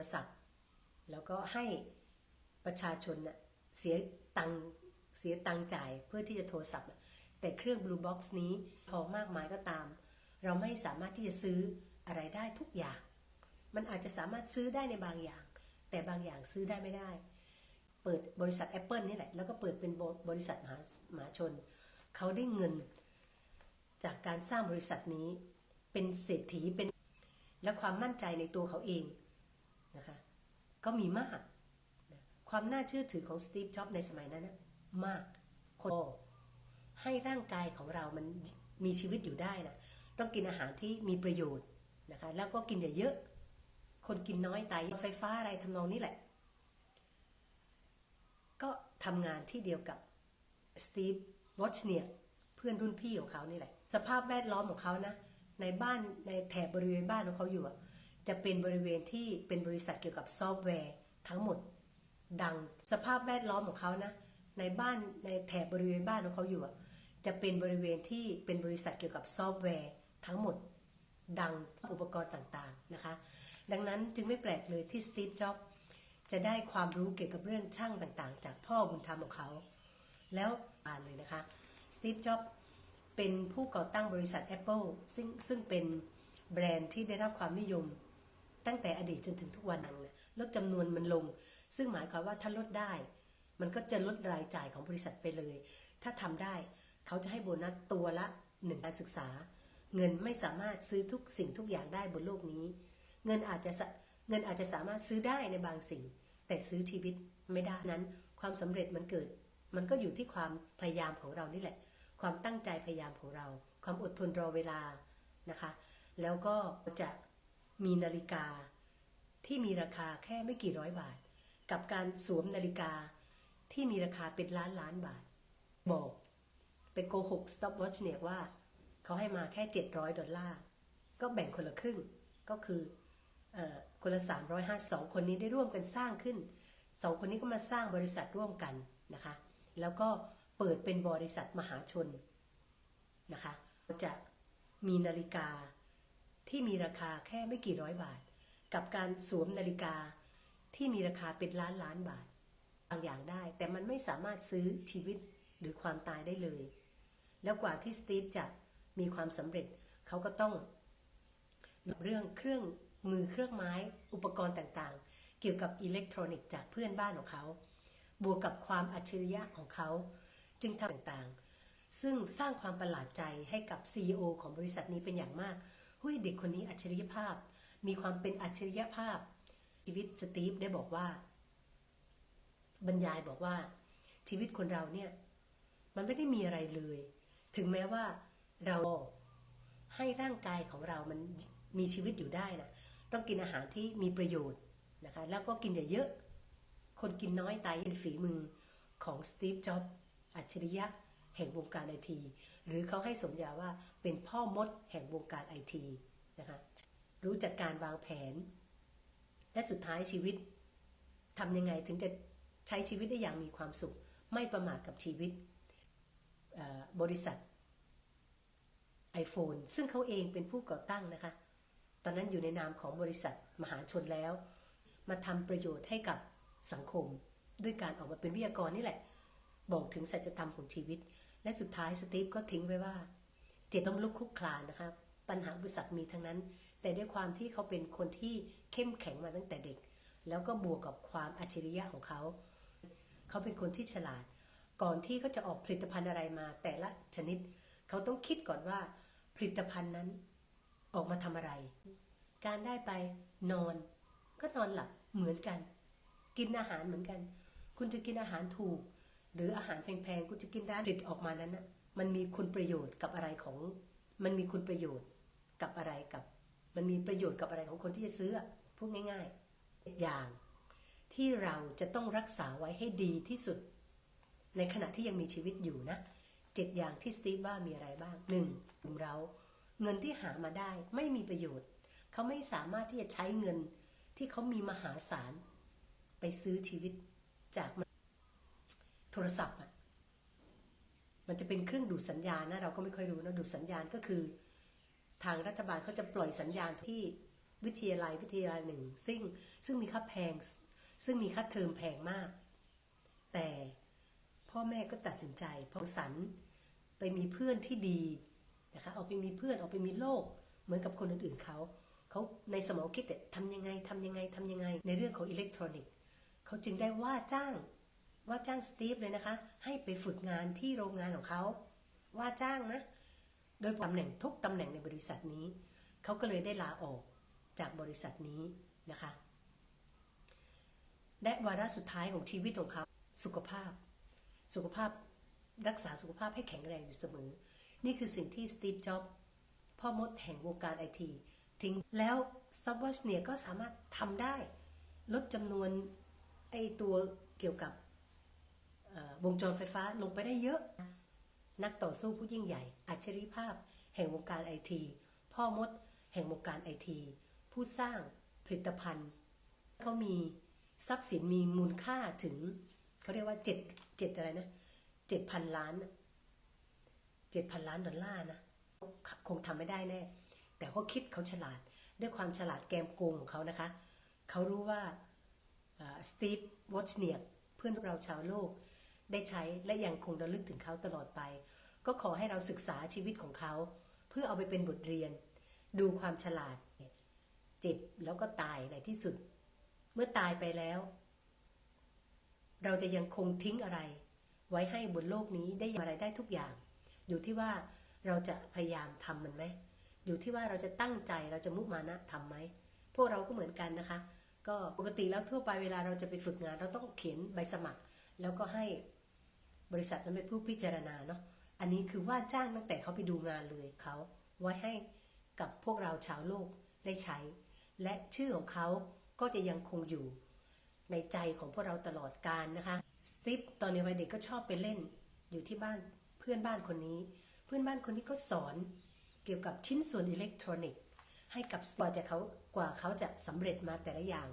รศัพท์ แล้วก็ให้ประชาชนน่ะเสียตังเสียตังจ่ายเพื่อที่จะโทรศัพท์ แต่เครื่อง Blue Box นี้ทอมากมายก็ตาม เราไม่สามารถที่จะซื้ออะไรได้ทุกอย่าง มันอาจจะสามารถซื้อได้ในบางอย่าง แต่บางอย่างซื้อได้ไม่ได้ เปิดบริษัท Apple นี่แหละ แล้วก็เปิดเป็นบริษัทมหามหาชน เขาได้เงิน จากการสร้างบริษัทนี้เป็นเศรษฐีเป็นและความมั่นใจในตัวเขาเอง นะคะก็มีมาก ความน่าเชื่อถือของสตีฟจ็อบในสมัยนั้นนะมากคนให้ร่างกายของเรามันมีชีวิตอยู่ได้นะต้องกินอาหารที่มีประโยชน์นะคะแล้วก็กินอย่าเยอะ คนกินน้อยตายไฟฟ้าอะไรทำนองนี้แหละ ก็ทำงานที่เดียวกับสตีฟวอชเนียเพื่อนรุ่นพี่ของเขานี่แหละ สภาพแวดล้อมของเขานะในบ้านในแถบบริเวณบ้านของเขาอยู่อะ จะเป็นบริเวณที่เป็นบริษัทเกี่ยวกับซอฟต์แวร์ทั้งหมด ดังสภาพแวดล้อมของเขานะ ในบ้านในแถบบริเวณบ้านของเขาอยู่จะเป็นบริเวณที่เป็นบริษัทเกี่ยวกับซอฟต์แวร์ทั้งหมด ดังอุปกรณ์ต่างๆนะคะ ดังนั้นจึงไม่แปลกเลยที่สตีฟจ็อบจะได้ความรู้เกี่ยวกับเรื่องช่างต่างๆ จากพ่อบุญธรรมของเขา แล้วอ่านเลยนะคะสตีฟจ็อบเป็นผู้ก่อตั้งบริษัท Apple ซึ่งซึ่งเป็นแบรนด์ที่ได้รับความนิยม ตั้งแต่อดีตจนถึงทุกวันนั้นเนี่ยลดจำนวนมันลง ซึ่งหมายความว่าถ้าลดได้ มันก็จะลดรายจ่ายของบริษัทไปเลย ถ้าทำได้เขาจะให้โบนัสตัวละหนึ่งการศึกษา เงินไม่สามารถซื้อทุกสิ่งทุกอย่างได้บนโลกนี้ เงินอาจจะเงินอาจจะสามารถซื้อได้ในบางสิ่ง แต่ซื้อชีวิตไม่ได้นั้น ความสำเร็จมันเกิด มันก็อยู่ที่ความพยายามของเรานี่แหละ ความตั้งใจพยายามของเรา ความอดทนรอเวลานะคะ แล้วก็จะ มีนาฬิกา ที่มีราคาแค่ไม่กี่ร้อยบาท กับการสวมนาฬิกาที่มีราคาเป็นล้านล้านบาท บอกไปโกหก stop watch เนี่ยว่า เขาให้มาแค่ 700 ดอลลาร์ ก็แบ่งคนละครึ่ง ก็คืออคนละ 350สองคนนี้ได้ร่วมกันสร้างขึ้นสองคนนี้ก็มาสร้างบริษัทร่วมกันนะคะ แล้วก็เปิดเป็นบริษัทมหาชนนะคะจะมีนาฬิกา ที่มีราคาแค่ไม่กี่ร้อยบาท กับการสวมนาฬิกาที่มีราคาเป็นล้านล้านบาทบางอย่างได้ แต่มันไม่สามารถซื้อชีวิตหรือความตายได้เลย แล้วกว่าที่สตีฟจะมีความสำเร็จเขาก็ต้องเรื่องเครื่องมือเครื่องไม้อุปกรณ์ต่างๆ เกี่ยวกับอิเล็กทรอนิกส์จากเพื่อนบ้านของเขา บวกกับความอัจฉริยะของเขา จึงทำต่างๆ ซึ่งสร้างความประหลาดใจให้กับ CEO ของบริษัทนี้เป็นอย่างมาก เฮ้ยเด็กคนนี้อัจฉริยภาพ มีความเป็นอัจฉริยภาพ ชีวิตสตีฟได้บอกว่า บรรยายบอกว่า ชีวิตคนเราเนี่ย มันไม่ได้มีอะไรเลย ถึงแม้ว่าเราให้ร่างกายของเรามันมีชีวิตอยู่ได้นะต้องกินอาหารที่มีประโยชน์นะคะ แล้วก็กินอย่าเยอะ คนกินน้อยตายเป็นฝีมือของสตีฟจ็อบอัจฉริยะแห่งวงการไอที หรือเขาให้สมญาว่า เป็นพ่อมดแห่งวงการไอทีนะคะรู้จักการวางแผน และสุดท้ายชีวิตทำยังไงถึงจะใช้ชีวิตได้อย่างมีความสุข ไม่ประมาทกับชีวิตบริษัท iPhone ซึ่งเขาเองเป็นผู้ก่อตั้งนะคะ ตอนนั้นอยู่ในนามของบริษัทมหาชนแล้ว มาทำประโยชน์ให้กับสังคม ด้วยการออกมาเป็นวิทยากรนี่แหละ บอกถึงสัจธรรมของชีวิต และสุดท้ายสตีฟก็ทิ้งไว้ว่า จตต้องลุกคลุกคลานนะคะปัญหาบริษัทมีทั้งนั้น แต่ด้วยความที่เขาเป็นคนที่เข้มแข็งมาตั้งแต่เด็ก แล้วก็บวกกับความอัจฉริยะของเขา เขาเป็นคนที่ฉลาด ก่อนที่เขาจะออกผลิตภัณฑ์อะไรมา แต่ละชนิด เขาต้องคิดก่อนว่าผลิตภัณฑ์นั้นออกมาทำอะไร การได้ไปนอน ก็นอนหลับเหมือนกัน กินอาหารเหมือนกัน คุณจะกินอาหารถูก หรืออาหารแพงๆ คุณจะกินร้านผลิตออกมานั้นนะ มันมีคุณประโยชน์กับอะไรของ มันมีคุณประโยชน์กับอะไรกับ มันมีประโยชน์กับอะไรของคนที่จะซื้อพูดง่ายๆอย่างที่เราจะต้องรักษาไว้ให้ดีที่สุด ในขณะที่ยังมีชีวิตอยู่นะเจ็ดอย่างที่สตีฟว่ามีอะไรบ้างหนึ่งเราเงินที่หามาได้ไม่มีประโยชน์ เขาไม่สามารถที่จะใช้เงินที่เขามีมหาศาล ไปซื้อชีวิตจากโทรศัพท์อะ มันจะเป็นเครื่องดูดสัญญาณนะเราก็ไม่ค่อยรู้นะดูดสัญญาณก็คือ ทางรัฐบาลเขาจะปล่อยสัญญาณที่วิทยาลัยวิทยาลัยหนึ่ง ซึ่งซึ่งมีค่าแพง ซึ่งมีค่าเทอมแพงมาก แต่พ่อแม่ก็ตัดสินใจพราะสันไปมีเพื่อนที่ดีนะคะเอาไปมีเพื่อนเอาไปมีโลก เหมือนกับคนอื่นๆเขาเขาในสมองคิดแต่ทำยังไงทำยังไงทำยังไง ในเรื่องของอิเล็กทรอนิกส์เขาจึงได้ว่าจ้าง ว่าจ้างสตีฟเลยนะคะ ให้ไปฝึกงานที่โรงงานของเขาว่าจ้างนะโดยตำแหน่งทุกตำแหน่งในบริษัทนี้ เขาก็เลยได้ลาออกจากบริษัทนี้นะคะและวาระสุดท้ายของชีวิตของเขาสุขภาพ สุขภาพรักษาสุขภาพให้แข็งแรงอยู่เสมอ นี่คือสิ่งที่สตีฟจ็อบพ่อมดแห่งวงการไอทีทิ้งแล้วซับวอชเนียก็สามารถทำได้ ลดจำนวนไอตัวเกี่ยวกับ วงจรไฟฟ้าลงไปได้เยอะ นักต่อสู้ผู้ยิ่งใหญ่ อัจฉริภาพ แห่งวงการไอทีพ่อมด แห่งวงการไอทีผู้สร้างผลิตภัณฑ์เขามีทรัพย์สินมีมูลค่าถึงเขาเรียกว่าเจ็ดเจ็ดอะไรนะเจ็ดพันล้านเจ็ดพันล้านดอลลาร์นะคงทำไม่ได้แน่ แต่เขาคิดเขาฉลาดด้วยความฉลาดแกมโกงของเขานะคะ เขารู้ว่าสตีฟวอชเนียเพื่อนเราชาวโลก ได้ใช้และยังคงระลึกถึงเขาตลอดไป ก็ขอให้เราศึกษาชีวิตของเขา เพื่อเอาไปเป็นบทเรียน ดูความฉลาด เจ็บแล้วก็ตายในที่สุด เมื่อตายไปแล้ว เราจะยังคงทิ้งอะไร ไว้ให้บนโลกนี้ได้อะไรได้ทุกอย่าง อยู่ที่ว่าเราจะพยายามทำมันไหมอยู่ที่ว่าเราจะตั้งใจเราจะมุมานะทำไหมพวกเราก็เหมือนกันนะคะ ก็ปกติแล้วทั่วไปเวลาเราจะไปฝึกงาน เราต้องเขียนใบสมัคร แล้วก็ให้ บริษัทนั้นเป็นผู้พิจารณาเนาะอันนี้คือว่าจ้างตั้งแต่เขาไปดูงานเลยเขาไว้ให้กับพวกเราชาวโลกได้ใช้ และชื่อของเขาก็จะยังคงอยู่ในใจของพวกเราตลอดกาลนะคะสตีฟตอนในวัยเด็กก็ชอบไปเล่นอยู่ที่บ้านเพื่อนบ้านคนนี้ เพื่อนบ้านคนนี้ก็สอนเกี่ยวกับชิ้นส่วนอิเล็กทรอนิกส์ให้กับกว่าจะเขากว่าเขาจะสำเร็จมาแต่ละอย่าง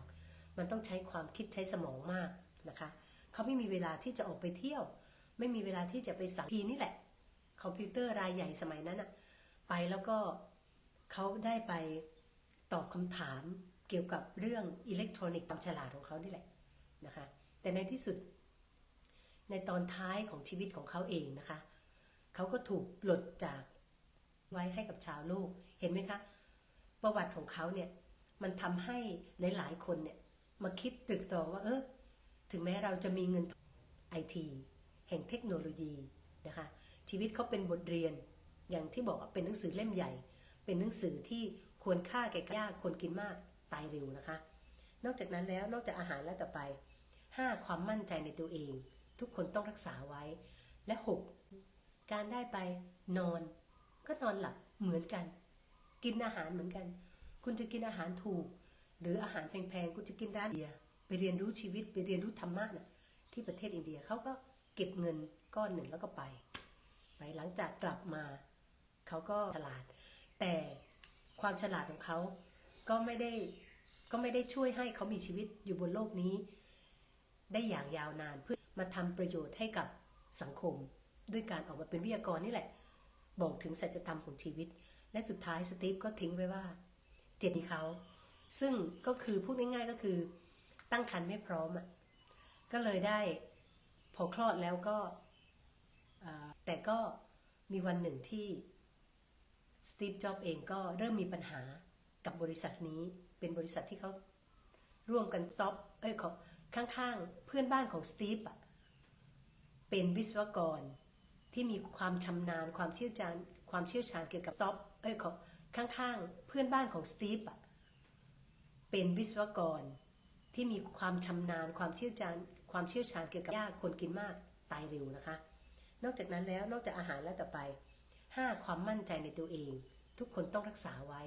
มันต้องใช้ความคิดใช้สมองมากนะคะ เขาไม่มีเวลาที่จะออกไปเที่ยว ไม่มีเวลาที่จะไปสั่งพีนี่แหละ คอมพิวเตอร์รายใหญ่สมัยนั้นอะไปแล้วก็เขาได้ไปตอบคำถามเกี่ยวกับเรื่องอิเล็กทรอนิกส์ความฉลาดของเขานี่แหละนะคะ แต่ในที่สุด ในตอนท้ายของชีวิตของเขาเองนะคะ เขาก็ถูกปลดจากไว้ให้กับชาวโลก เห็นไหมคะ ประวัติของเขาเนี่ยมันทำให้หลาย ๆ คนเนี่ยมาคิดตรึกตรองว่าเออถึงแม้เราจะมีเงินไอที แห่งเทคโนโลยีนะคะชีวิตเขาเป็นบทเรียน อย่างที่บอกว่าเป็นหนังสือเล่มใหญ่ เป็นหนังสือที่ควรค่าแก่ยากคนกินมากตายเร็วนะคะ นอกจากนั้นแล้วนอกจากอาหารแล้วต่อไป 5. ความมั่นใจในตัวเอง ทุกคนต้องรักษาไว้ และ 6. การได้ไปนอน ก็นอนหลับเหมือนกัน กินอาหารเหมือนกัน คุณจะกินอาหารถูก หรืออาหารแพงๆคุณจะกินร้านเดียไปเรียนรู้ชีวิตไปเรียนรู้ธรรมะนะ่ะที่ประเทศอินเดียเขาก็ เก็บเงินก้อนหนึ่งแล้วก็ไป ไปหลังจากกลับมา เขาก็ฉลาด แต่ความฉลาดของเขาก็ไม่ได้ก็ไม่ได้ช่วยให้เขามีชีวิตอยู่บนโลกนี้ ได้อย่างยาวนานเพื่อมาทำประโยชน์ให้กับสังคม ด้วยการออกมาเป็นวิทยากรนี่แหละ บอกถึงสัจธรรมของชีวิต และสุดท้ายสตีฟก็ทิ้งไว้ว่า เจ็ดเขา ซึ่งก็คือพูดง่ายๆก็คือ ตั้งครรภ์ไม่พร้อมอะก็เลยได้ พอคลอดแล้วก็แต่ก็มีวันหนึ่งที่สตีฟจ็อบเองก็เริ่มมีปัญหากับบริษัทนี้ เป็นบริษัทที่เขาร่วมกันสต็อปเอ้ยของข้างๆ เพื่อนบ้านของสตีฟอะเป็นวิศวกรที่มีความชำนาญความเชี่ยวชาญความเชี่ยวชาญเกี่ยวกับสต็อปเอ้ยของข้างๆ เพื่อนบ้านของสตีฟอะเป็นวิศวกรที่มีความชำนาญความเชี่ยวชาญ ความเชี่ยวชาญเกี่ยวกับยากคนกินมากตายเร็วนะคะ นอกจากนั้นแล้วนอกจากอาหารแล้วต่อไป 5. ความมั่นใจในตัวเอง ทุกคนต้องรักษาไว้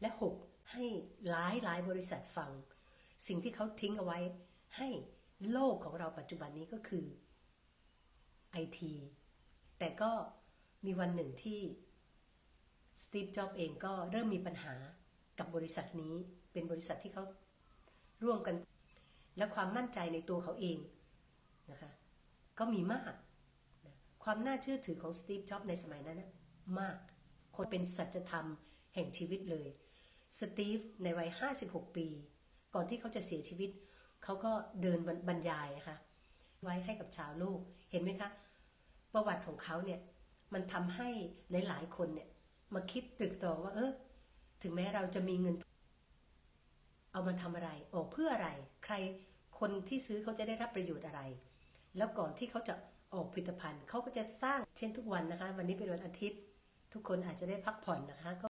และ 6. ให้หลายหลายบริษัทฟัง สิ่งที่เขาทิ้งเอาไว้ ให้โลกของเราปัจจุบันนี้ก็คือไอทีแต่ก็มีวันหนึ่งที่สตีฟจ็อบเองก็เริ่มมีปัญหากับบริษัทนี้เป็นบริษัทที่เขาร่วมกัน และความมั่นใจในตัวเขาเองนะคะก็มีมาก ความน่าเชื่อถือของสตีฟจ็อบในสมัยนั้นนะมาก คนเป็นสัจธรรมแห่งชีวิตเลย สตีฟในวัย 56 ปี ก่อนที่เขาจะเสียชีวิต เขาก็เดินบรรยายนะคะไว้ให้กับชาวโลก เห็นไหมคะ ประวัติของเขาเนี่ย มันทำให้หลายๆคนเนี่ย มาคิดตรึกตรองว่า เออ ถึงแม้เราจะมีเงิน เอามาทำอะไร ออกเพื่ออะไร ใครคนที่ซื้อเขาจะได้รับประโยชน์อะไร แล้วก่อนที่เขาจะออกผลิตภัณฑ์เขาก็จะสร้างเช่นทุกวันนะคะ วันนี้เป็นวันอาทิตย์ ทุกคนอาจจะได้พักผ่อนนะคะ